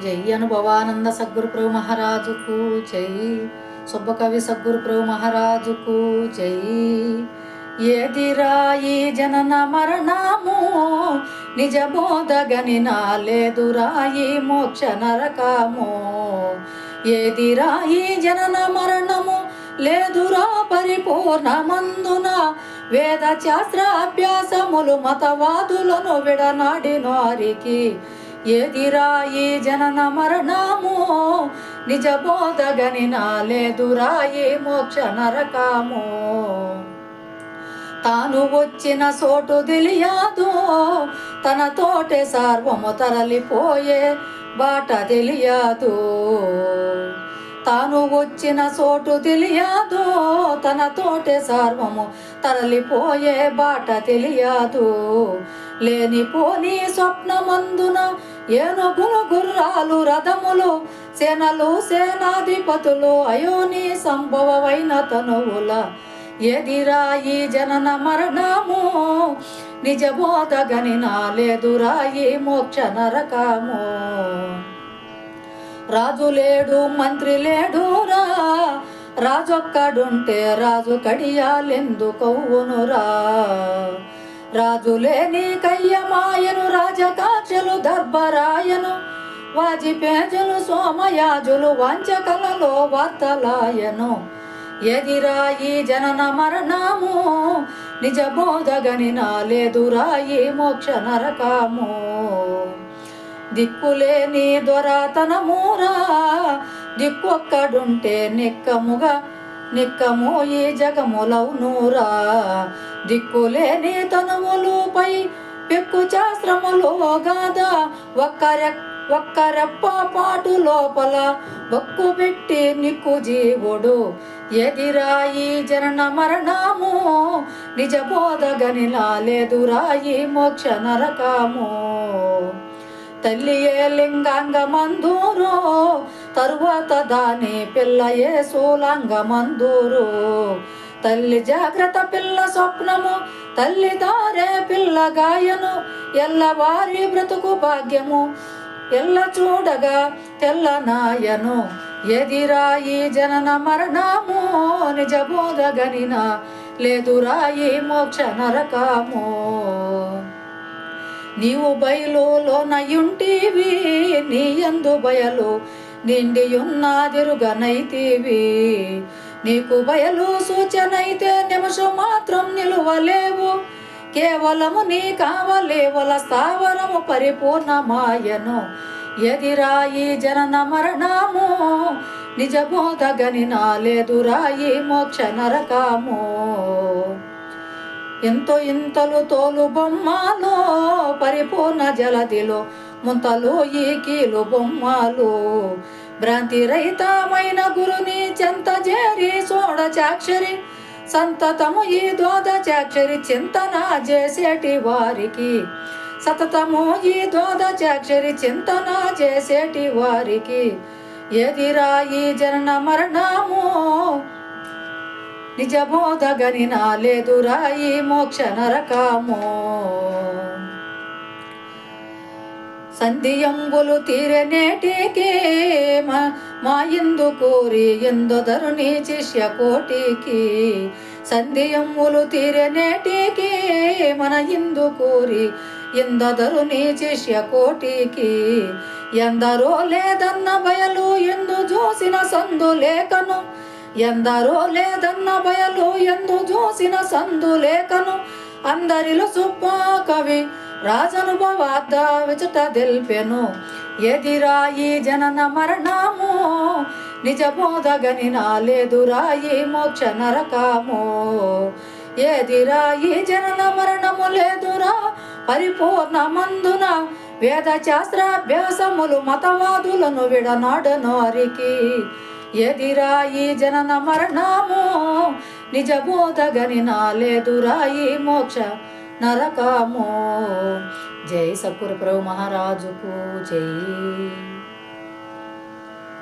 జై అనుభవానంద సద్గురు ప్రభు మహారాజుకు జై. సుబ్బకవి సద్గురు ప్రభు మహారాజుకు జై. ఏదిరాయి ఈ జనన మరణము నిజ నాలేదురాయి మోక్ష నరకము. ఏదిరాయి ఈ జనన మరణము లేదురా పరిపూర్ణమందున వేద శాస్త్ర అభ్యాసములు మతవాదులను విడనాడినారికి. ఏదిరా జనన మరణము? నిజ బోధగని నాలేదురాయి మోక్ష నరకము. తాను వచ్చిన సోటు తెలియదు తన తోటే సర్వము తరలిపోయే బాట తెలియదు. తాను వచ్చిన చోటు తెలియదు తన తోటే సర్వము తరలిపోయే బాట తెలియదు. లేనిపోని స్వప్నమందున ఏనుగులు గుర్రాలు రథములు సేనలు సేనాధిపతులు అయోని సంభవమైన తనువుల ఎదిరాయి జనన మరణము. నిజమోదగని నాలేదురాయి మోక్ష నరకము. రాజు లేడు మంత్రి లేడురా. రాజొక్కడుంటే రాజు కడియాలెందుకవునురా రాజులే లేని కయ్యమాయను రాజకాక్షలు దర్భరాయను వాజిపేజలు సోమయాజులు వంచకలలో వార్తలాయను. ఎదిరాయి జనన మరణము నిజ బోధగని నాలేదురాయి మోక్ష నరకము. దిక్కులేని దొరతనమూరా దిక్కొక్కడుంటే నిక్కముగా నిక్కము ఈ జగములవునూరా దిక్కులేని తనువులుపై పెక్కు శాస్త్రములో గాద. ఒక్కరె ఒక్కరెప్ప పాటు లోపల బొక్కు పెట్టి నిక్కు జీవుడు. ఎదిరాయి జనన మరణము? నిజ బోధగని లాలేదురాయి మోక్ష నరకము. తల్లియే లింగాంగమందూరు? తరువాత దాని పిల్ల సూలాంగమందూరు తల్లి జాగ్రత్త పిల్ల స్వప్నము తల్లి దారే పిల్ల గాయను ఎల్లవారి బ్రతుకు భాగ్యము ఎల్ల చూడగా తెల్లనాయను ఎదిరాయి జనన మరణము నిజ బోధగనిన లేదురాయి మోక్ష నరకము. నీవు బయలులోనయుంటివి నీ ఎందు బయలు నిండియున్నాదిరుగనైతివి. నీకు బయలు సూచనైతే నిమిషం మాత్రం నిలువలేవు. కేవలము నీ కావలేవల స్థావరము పరిపూర్ణమాయను. ఎదిరాయి జనన మరణము నిజ బోధగని నాలేదురాయి మోక్ష నరకాము. ఎంతో ఇంతలు తోలు బొమ్మలో పరిపూర్ణ జలదిలో ముంతలు ఈ కీలు బొమ్మలు? భ్రాంతి రహితమైన గురుని చెంత చేరి సోడ చాక్షరి. సంతతము ఈ దోద చాక్షరి చింతన చేసేటి వారికి. సతతము ఈ దోద చాక్షరి చింతన చేసేటి వారికి. ఎదిరా ఈ జనన మరణము? నిజ లేదురా ఈ మోక్ష నరకము. సంధియంబులు తీరనేటికి మా ఇందు కోరి ఎందొదరుని శిష్య కోటికి. సంధియంబులు తీరనేటికే మన ఇందు కోరి ఎందొదరుని శిష్య కోటికి. ఎందరో లేదన్న బయలు ఎందు చూసిన సందు లేఖను ఎందరో లేదన్న బయలు ఎందు చూసిన సందు లేఖను అందరిలో సుప్ప కవి రాజనుభవార్థ విచట తెలిపెను ఎదిరాయి జనన మరణము. నిజ బోధగని నాలేదురాయి మోక్ష నరకము. ఎదిరాయి జనన మరణము లేదురా. పరిపూర్ణ మందున వేద శాస్త్రాభ్యాసములు మతవాదులను విడనాడను అరికి. ఎదిరాయి జనన మరణము. నిజ బోధగని నాలేదురాయి మోక్ష నరకము. జై సకుర ప్రభు మహారాజుకు జై.